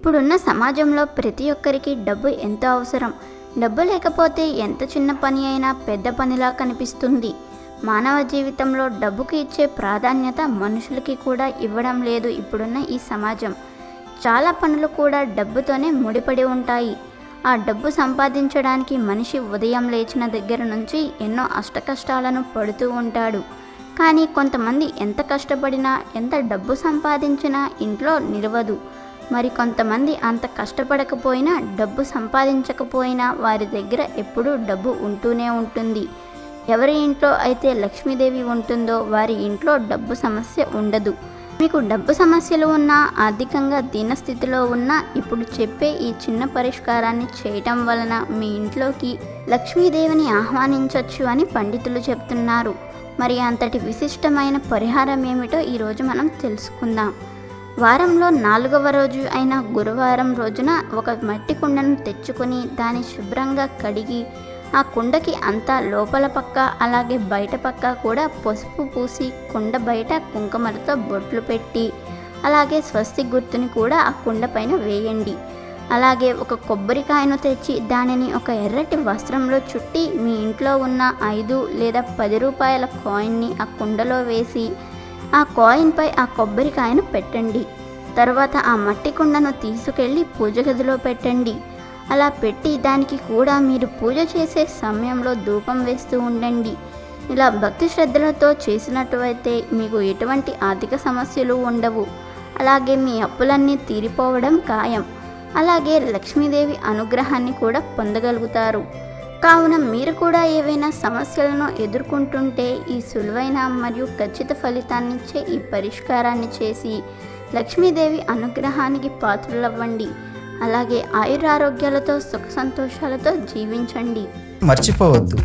ఇప్పుడున్న సమాజంలో ప్రతి ఒక్కరికి డబ్బు ఎంతో అవసరం. డబ్బు లేకపోతే ఎంత చిన్న పని అయినా పెద్ద పనిలా కనిపిస్తుంది. మానవ జీవితంలో డబ్బుకి ఇచ్చే ప్రాధాన్యత మనుషులకి కూడా ఇవ్వడం లేదు ఇప్పుడున్న ఈ సమాజం. చాలా పనులు కూడా డబ్బుతోనే ముడిపడి ఉంటాయి. ఆ డబ్బు సంపాదించడానికి మనిషి ఉదయం లేచిన దగ్గర నుంచి ఎన్నో అష్టకష్టాలను పడుతూ ఉంటాడు. కానీ కొంతమంది ఎంత కష్టపడినా ఎంత డబ్బు సంపాదించినా ఇంట్లో నిలవదు. మరి కొంతమంది అంత కష్టపడకపోయినా డబ్బు సంపాదించకపోయినా వారి దగ్గర ఎప్పుడూ డబ్బు ఉంటూనే ఉంటుంది. ఎవరి ఇంట్లో అయితే లక్ష్మీదేవి ఉంటుందో వారి ఇంట్లో డబ్బు సమస్య ఉండదు. మీకు డబ్బు సమస్యలు ఉన్నా ఆర్థికంగా దీనస్థితిలో ఉన్నా ఇప్పుడు చెప్పే ఈ చిన్న పరిష్కారాన్ని చేయటం వలన మీ ఇంట్లోకి లక్ష్మీదేవిని ఆహ్వానించవచ్చు అని పండితులు చెప్తున్నారు. మరి అంతటి విశిష్టమైన పరిహారం ఏమిటో ఈరోజు మనం తెలుసుకుందాం. వారంలో నాలుగవ రోజు అయిన గురువారం రోజున ఒక మట్టి కుండను తెచ్చుకొని దాన్ని శుభ్రంగా కడిగి ఆ కుండకి అంతా లోపల పక్క అలాగే బయట పక్క కూడా పసుపు పూసి కుండ బయట కుంకుమలతో బొట్లు పెట్టి అలాగే స్వస్తి గుర్తుని కూడా ఆ కుండ పైన వేయండి. అలాగే ఒక కొబ్బరికాయను తెచ్చి దానిని ఒక ఎర్రటి వస్త్రంలో చుట్టి మీ ఇంట్లో ఉన్న ఐదు లేదా పది రూపాయల కాయిన్ని ఆ కుండలో వేసి ఆ కాయిన్పై ఆ కొబ్బరికాయను పెట్టండి. తర్వాత ఆ మట్టి కుండను తీసుకెళ్ళి పూజ గదిలో పెట్టండి. అలా పెట్టి దానికి కూడా మీరు పూజ చేసే సమయంలో ధూపం వేస్తూ ఉండండి. ఇలా భక్తి శ్రద్ధలతో చేసినట్టు మీకు ఎటువంటి ఆర్థిక సమస్యలు ఉండవు. అలాగే మీ అప్పులన్నీ తీరిపోవడం ఖాయం. అలాగే లక్ష్మీదేవి అనుగ్రహాన్ని కూడా పొందగలుగుతారు. కావున మీరు కూడా ఏవైనా సమస్యలను ఎదుర్కొంటుంటే ఈ సులువైన మరియు ఖచ్చిత ఫలితాన్నిచ్చే ఈ పరిష్కారాన్ని చేసి లక్ష్మీదేవి అనుగ్రహానికి పాత్రలవ్వండి. అలాగే ఆయురారోగ్యాలతో సుఖ సంతోషాలతో జీవించండి. మర్చిపోవద్దు.